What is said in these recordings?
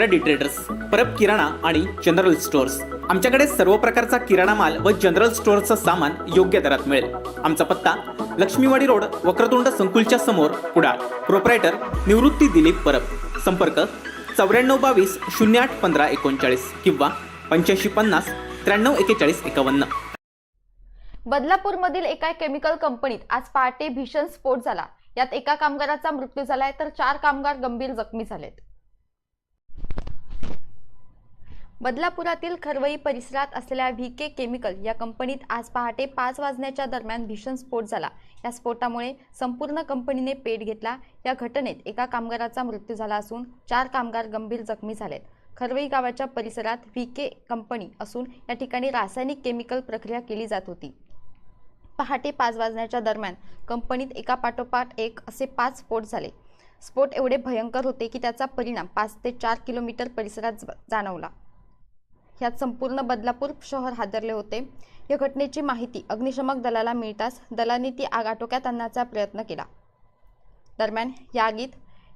खरडी traders Parab किराणा आणि general stores आमच्याकडे सर्व प्रकारचा किराणा माल व जनरल स्टोअरचं सामान योग्य दरात मिळेल. आमचा पत्ता लक्ष्मीवाडी रोड वक्रतुंड संकुलच्या समोर कुडाळ प्रोप्रायटर निवृत्ती दिलीप परब. संपर्क चौऱ्याण्णव बावीस शून्य आठ पंधरा एकोणचाळीस किंवा पंच्याऐंशी पन्नास त्र्याण्णव एकेचाळीस एकावन्न. बदलापूरमधील एका केमिकल कंपनीत आज पहाटे भीषण स्फोट झाला. यात एका कामगाराचा मृत्यू झालाय तर चार कामगार गंभीर जखमी झालेत. बदलापुरातील खरवई परिसरात असलेल्या व्ही के केमिकल या कंपनीत आज पहाटे पाच वाजण्याच्या दरम्यान भीषण स्फोट झाला. या स्फोटामुळे संपूर्ण कंपनीने पेट घेतला. या घटनेत एका कामगाराचा मृत्यू झाला असून चार कामगार गंभीर जखमी झालेत. खरवई गावाच्या परिसरात व्ही के कंपनी असून या ठिकाणी रासायनिक केमिकल प्रक्रिया केली जात होती. पहाटे पाच वाजण्याच्या दरम्यान कंपनीत एका पाठोपाठ एक असे पाच स्फोट झाले. स्फोट एवढे भयंकर होते की त्याचा परिणाम पाच ते चार किलोमीटर परिसरात जाणवला. यात संपूर्ण बदलापूर शहर हादरले होते. या घटनेची माहिती अग्निशमक दलाला मिळताच दलाने ती आग आटोक्यात आणण्याचा प्रयत्न केला. दरम्यान या आगीत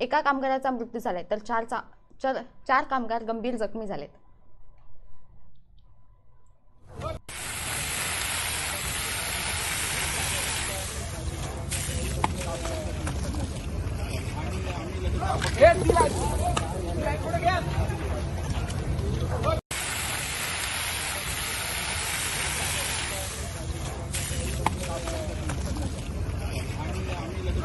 एका कामगाराचा मृत्यू झालाय तर चार चा चार चार कामगार गंभीर जखमी झालेत.